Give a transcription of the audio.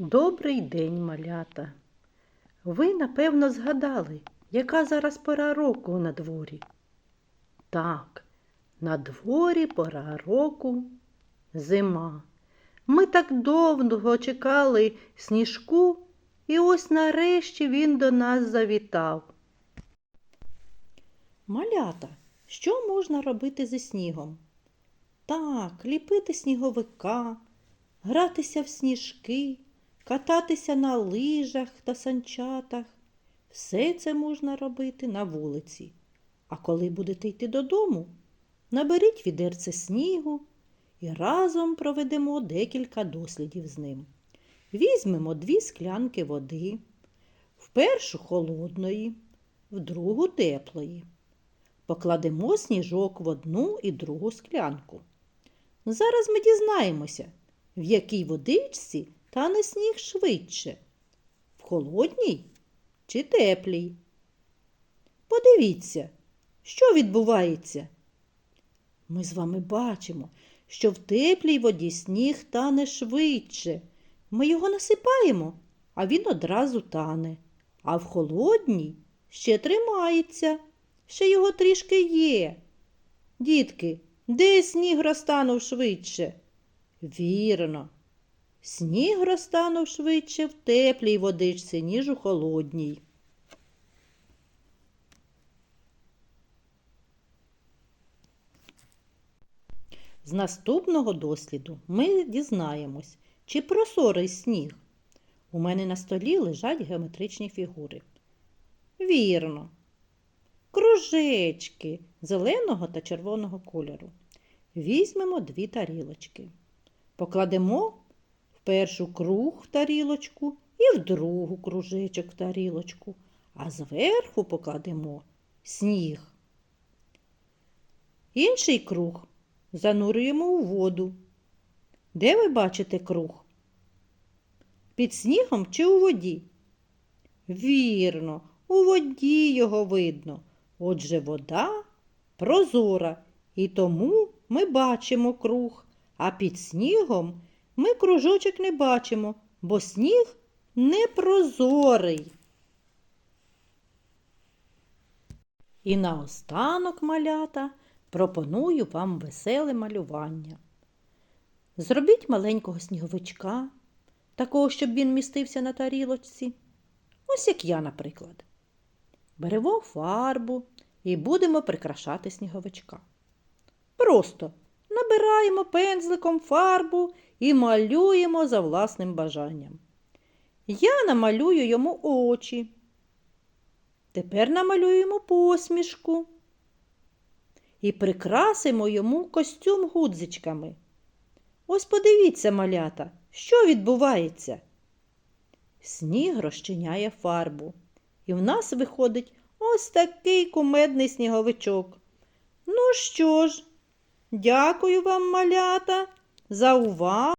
Добрий день, малята. Ви, напевно, згадали, яка зараз пора року на дворі. Так, на дворі пора року зима. Ми так довго чекали сніжку, і ось нарешті він до нас завітав. Малята, що можна робити зі снігом? Так, ліпити сніговика, гратися в сніжки, кататися на лижах та санчатах. Все це можна робити на вулиці. А коли будете йти додому, наберіть відерце снігу і разом проведемо декілька дослідів з ним. Візьмемо дві склянки води, в першу холодної, в другу теплої. Покладемо сніжок в одну і другу склянку. Зараз ми дізнаємося, в якій водичці тане сніг швидше, в холодній чи теплій. Подивіться, що відбувається. Ми з вами бачимо, що в теплій воді сніг тане швидше. Ми його насипаємо, а він одразу тане, а в холодній ще тримається, ще його трішки є. Дітки, де сніг розтанув швидше? Вірно. Сніг розтанув швидше в теплій водичці, ніж у холодній. З наступного досліду ми дізнаємось, чи прозорий сніг. У мене на столі лежать геометричні фігури. Вірно. Кружечки зеленого та червоного кольору. Візьмемо дві тарілочки. Покладемо першу круг в тарілочку і в другу кружечок в тарілочку, а зверху покладемо сніг. Інший круг занурюємо у воду. Де ви бачите круг? Під снігом чи у воді? Вірно, у воді його видно. Отже, вода прозора, і тому ми бачимо круг, а під снігом ми кружочок не бачимо, бо сніг не прозорий. І наостанок, малята, пропоную вам веселе малювання. Зробіть маленького сніговичка, такого, щоб він містився на тарілочці. Ось як я, наприклад. Беремо фарбу і будемо прикрашати сніговичка. Просто набираємо пензликом фарбу і малюємо за власним бажанням. Я намалюю йому очі. Тепер намалюємо посмішку і прикрасимо йому костюм гудзичками. Ось подивіться, малята, що відбувається. Сніг розчиняє фарбу, і в нас виходить ось такий кумедний сніговичок. Ну що ж, дякую вам, малята, за увагу.